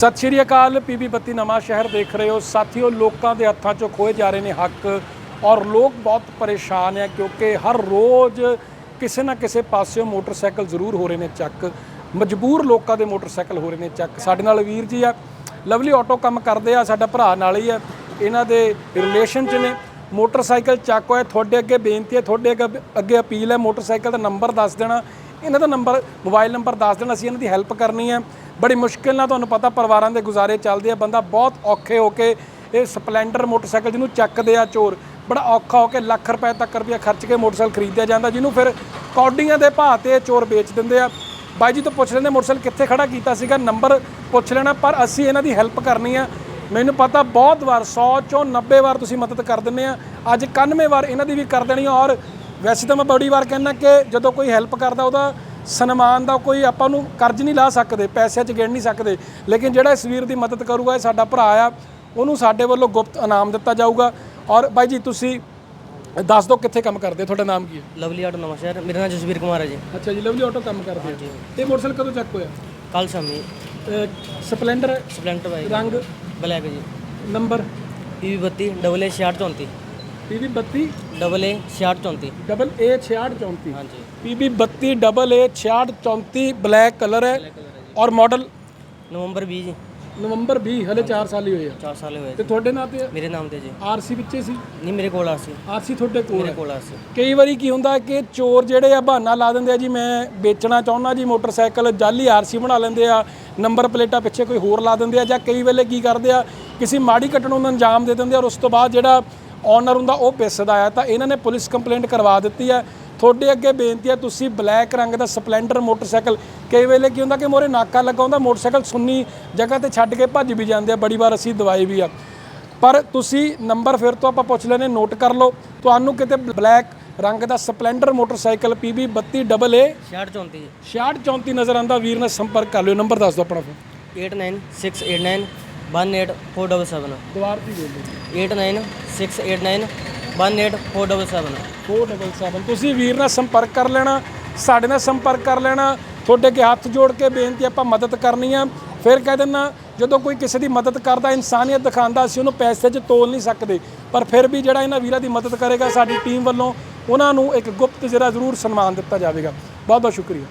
ਸਤਿ ਸ਼੍ਰੀ ਅਕਾਲ ਪੀਬੀ ਬੱਤੀ ਨਵਾਂ ਸ਼ਹਿਰ ਦੇਖ ਰਹੇ ਹੋ। ਸਾਥੀਓ, ਲੋਕਾਂ ਦੇ ਹੱਥਾਂ 'ਚੋਂ ਖੋਏ ਜਾ ਰਹੇ ਨੇ ਹੱਕ ਔਰ ਲੋਕ ਬਹੁਤ ਪਰੇਸ਼ਾਨ ਹੈ ਕਿਉਂਕਿ ਹਰ ਰੋਜ਼ ਕਿਸੇ ਨਾ ਕਿਸੇ ਪਾਸਿਓਂ ਮੋਟਰਸਾਈਕਲ ਜ਼ਰੂਰ ਹੋ ਰਹੇ ਨੇ ਚੱਕ। ਮਜਬੂਰ ਲੋਕਾਂ ਦੇ ਮੋਟਰਸਾਈਕਲ ਹੋ ਰਹੇ ਨੇ ਚੱਕ। ਸਾਡੇ ਨਾਲ ਵੀਰ ਜੀ ਆ, ਲਵਲੀ ਆਟੋ ਕੰਮ ਕਰਦੇ ਆ, ਸਾਡਾ ਭਰਾ ਨਾਲ ਹੀ ਆ। ਇਹਨਾਂ ਦੇ ਰਿਲੇਸ਼ਨ 'ਚ ਨੇ। ਮੋਟਰਸਾਈਕਲ ਚੱਕ ਹੋਇਆ, ਤੁਹਾਡੇ ਅੱਗੇ ਬੇਨਤੀ ਹੈ, ਤੁਹਾਡੇ ਅੱਗੇ- ਅੱਗੇ ਅਪੀਲ ਹੈ, ਮੋਟਰਸਾਈਕਲ ਦਾ ਨੰਬਰ ਦੱਸ ਦੇਣਾ। ਇਹਨਾਂ ਦਾ ਨੰਬਰ, ਮੋਬਾਈਲ ਨੰਬਰ ਦੱਸ ਦੇਣ, ਅਸੀਂ ਇਹਨਾਂ ਦੀ ਹੈਲਪ ਕਰਨੀ ਹੈ। ਬੜੀ ਮੁਸ਼ਕਿਲ ਨਾਲ ਤੁਹਾਨੂੰ ਪਤਾ ਪਰਿਵਾਰਾਂ ਦੇ ਗੁਜ਼ਾਰੇ ਚੱਲਦੇ ਆ। ਬੰਦਾ ਬਹੁਤ ਔਖੇ ਹੋ ਕੇ ਇਹ ਸਪਲੈਂਡਰ ਮੋਟਰਸਾਈਕਲ ਜਿਹਨੂੰ ਚੱਕਦੇ ਆ ਚੋਰ, ਬੜਾ ਔਖਾ ਹੋ ਕੇ ਲੱਖ ਰੁਪਏ ਤੱਕ ਰੁਪਇਆ ਖਰਚ ਕੇ ਮੋਟਰਸਾਈਕਲ ਖਰੀਦਿਆ ਜਾਂਦਾ, ਜਿਹਨੂੰ ਫਿਰ ਕੌਡੀਆਂ ਦੇ ਭਾਅ ਤੇ ਚੋਰ ਵੇਚ ਦਿੰਦੇ ਆ। ਬਾਈ ਜੀ ਤੋਂ ਪੁੱਛ ਲੈਂਦੇ, ਮੋਟਰਸਾਈਕਲ ਕਿੱਥੇ ਖੜਾ ਕੀਤਾ ਸੀਗਾ? ਨੰਬਰ ਪੁੱਛ ਲੈਣਾ, ਪਰ ਅਸੀਂ ਇਹਨਾਂ ਦੀ ਹੈਲਪ ਕਰਨੀ ਆ। ਮੈਨੂੰ ਪਤਾ ਬਹੁਤ ਵਾਰ 100 ਚੋਂ 90 ਵਾਰ ਤੁਸੀਂ ਮਦਦ ਕਰ ਦਿੰਦੇ ਆ। ਅੱਜ 91 ਵਾਰ ਇਹਨਾਂ ਦੀ ਵੀ ਕਰ ਦੇਣੀ ਔਰ ਵੈਸੇ ਤਾਂ ਮੈਂ ਬੜੀ ਵਾਰ ਕਹਿੰਦਾ ਕਿ ਜਦੋਂ ਕੋਈ ਹੈਲਪ ਕਰਦਾ ਉਹਦਾ ਸਨਮਾਨ ਦਾ ਕੋਈ ਆਪਾਂ ਨੂੰ ਕਰਜ਼ ਨਹੀਂ ਲਾ ਸਕਦੇ ਪੈਸਿਆਂ 'ਚ ਗਿਣ ਨਹੀਂ ਸਕਦੇ। ਲੇਕਿਨ ਜਿਹੜਾ ਇਸ ਵੀਰ ਦੀ ਮਦਦ ਕਰੂਗਾ ਇਹ ਸਾਡਾ ਭਰਾ ਆ ਉਹਨੂੰ ਸਾਡੇ ਵੱਲੋਂ ਗੁਪਤ ਇਨਾਮ ਦਿੱਤਾ ਜਾਊਗਾ। ਔਰ ਬਾਈ ਜੀ ਤੁਸੀਂ ਦੱਸ ਦਿਓ ਕਿੱਥੇ ਕੰਮ ਕਰਦੇ ਹੋ? ਤੁਹਾਡਾ ਨਾਮ ਕੀ ਹੈ? ਲਵਲੀ ਆਟੋ ਨਵਾਂ ਸ਼ਹਿਰ ਮੇਰਾ ਨਾਮ ਜਸਵੀਰ ਕੁਮਾਰ ਹੈ ਜੀ। ਅੱਛਾ ਜੀ ਲਵਲੀ ਆਟੋ ਕੰਮ ਕਰਦੇ ਹੋ। ਇਹ ਮੋਟਰਸਾਈਕਲ ਕਦੋਂ ਚੱਕ ਹੋਇਆ? ਕੱਲ ਸ਼ਾਮੀ। ਸਪਲੈਂਡਰ ਸਪਲੈਂਟਰ ਬਾਈਕ ਰੰਗ? ਬਲੈਕ ਜੀ। Number? PV 32 double A 6634 PB 32 double A 6634 double A 6634 ਹਾਂਜੀ। PB 32 double A 6634 black colour ਹੈ। ਔਰ ਮਾਡਲ? ਨਵੰਬਰ 20 ਜੀ। ਨਵੰਬਰ 20 ਹਲੇ 4 ਸਾਲ ਹੀ ਹੋਏ ਆ। 4 ਸਾਲ ਹੋਏ ਤੇ ਤੁਹਾਡੇ ਨਾਂ ਤੇ ਮੇਰੇ ਨਾਮ ਤੇ ਜੀ। ਆਰਸੀ ਵਿੱਚੇ ਸੀ? ਨਹੀਂ ਮੇਰੇ ਕੋਲ ਆਰਸੀ ਤੁਹਾਡੇ ਮੇਰੇ ਕਈ ਵਾਰੀ ਕੀ ਹੁੰਦਾ ਕਿ ਚੋਰ ਜਿਹੜੇ ਆ ਬਹਾਨਾ ਲਾ ਦਿੰਦੇ ਆ ਜੀ ਮੈਂ ਵੇਚਣਾ ਚਾਹੁੰਦਾ ਜੀ ਮੋਟਰਸਾਈਕਲ ਜਾਲੀ ਆਰਸੀ ਬਣਾ ਲੈਂਦੇ ਆ ਨੰਬਰ ਪਲੇਟਾਂ ਪਿੱਛੇ ਕੋਈ ਹੋਰ ਲਾ ਦਿੰਦੇ ਆ ਜਾਂ ਕਈ ਵੇਲੇ ਕੀ ਕਰਦੇ ਆ ਕਿਸੇ ਮਾੜੀ ਘਟਨਾ ਨੂੰ ਅੰਜਾਮ ਦੇ ਦਿੰਦੇ ਆ ਔਰ ਉਸ ਤੋਂ ਬਾਅਦ ਜਿਹੜਾ ਓਨਰ ਹੁੰਦਾ ਉਹ ਪਿਸਦਾ ਆ ਤਾਂ ਇਹਨਾਂ ਨੇ ਪੁਲਿਸ ਕੰਪਲੇਂਟ ਕਰਵਾ ਦਿੱਤੀ ਹੈ ਤੁਹਾਡੇ ਅੱਗੇ ਬੇਨਤੀ ਹੈ ਤੁਸੀਂ ਬਲੈਕ ਰੰਗ ਦਾ ਸਪਲੈਂਡਰ ਮੋਟਰਸਾਈਕਲ ਕਈ ਵੇਲੇ ਕੀ ਹੁੰਦਾ ਕਿ ਮੋਰੇ ਨਾਕਾ ਲੱਗਾ ਹੁੰਦਾ ਮੋਟਰਸਾਈਕਲ ਸੁੰਨੀ ਜਗ੍ਹਾ ਤੇ ਛੱਡ ਕੇ ਭੱਜ ਵੀ ਜਾਂਦੇ ਆ ਬੜੀ ਵਾਰ ਅਸੀਂ ਦਵਾਈ ਵੀ ਆ। ਪਰ ਤੁਸੀਂ ਨੰਬਰ ਫਿਰ ਤੋਂ ਆਪਾਂ ਪੁੱਛ ਲੈਨੇ ਨੋਟ ਕਰ ਲਓ। ਤੁਹਾਨੂੰ ਕਿਤੇ ਬਲੈਕ ਰੰਗ ਦਾ splendor motorcycle PB 32 double A 6634 ਜੀ 6634 ਨਜ਼ਰ ਆਂਦਾ ਵੀਰ ਨਾਲ ਸੰਪਰਕ ਕਰ ਲਿਓ ਨੰਬਰ ਦੱਸ ਦਿਓ ਆਪਣਾ ਫਿਰ 89689 18477 ਦੁਬਾਰ ਤੇ ਬੋਲ ਦਿਓ 89689 18477 477 ਤੁਸੀਂ ਵੀਰ ਨਾਲ ਸੰਪਰਕ ਕਰ ਲੈਣਾ ਸਾਡੇ ਨਾਲ ਸੰਪਰਕ ਕਰ ਲੈਣਾ ਤੁਹਾਡੇ ਅੱਗੇ ਹੱਥ ਜੋੜ ਕੇ ਬੇਨਤੀ ਆਪਾਂ ਮਦਦ ਕਰਨੀ ਆ। ਫਿਰ ਕਹਿ ਦਿੰਨਾ ਜਦੋਂ ਕੋਈ ਕਿਸੇ ਦੀ ਮਦਦ ਕਰਦਾ ਇਨਸਾਨੀਅਤ ਦਿਖਾਉਂਦਾ ਅਸੀਂ ਉਹਨੂੰ ਪੈਸੇ 'ਚ ਤੋਲ ਨਹੀਂ ਸਕਦੇ। ਪਰ ਫਿਰ ਵੀ ਜਿਹੜਾ ਇਹਨਾਂ ਵੀਰਾਂ ਦੀ ਮਦਦ ਕਰੇਗਾ ਸਾਡੀ ਟੀਮ ਵੱਲੋਂ ਉਹਨਾਂ ਨੂੰ ਇੱਕ ਗੁਪਤ ਜਿਹੜਾ ਜ਼ਰੂਰ ਸਨਮਾਨ ਦਿੱਤਾ ਜਾਵੇਗਾ। ਬਹੁਤ ਬਹੁਤ ਸ਼ੁਕਰੀਆ।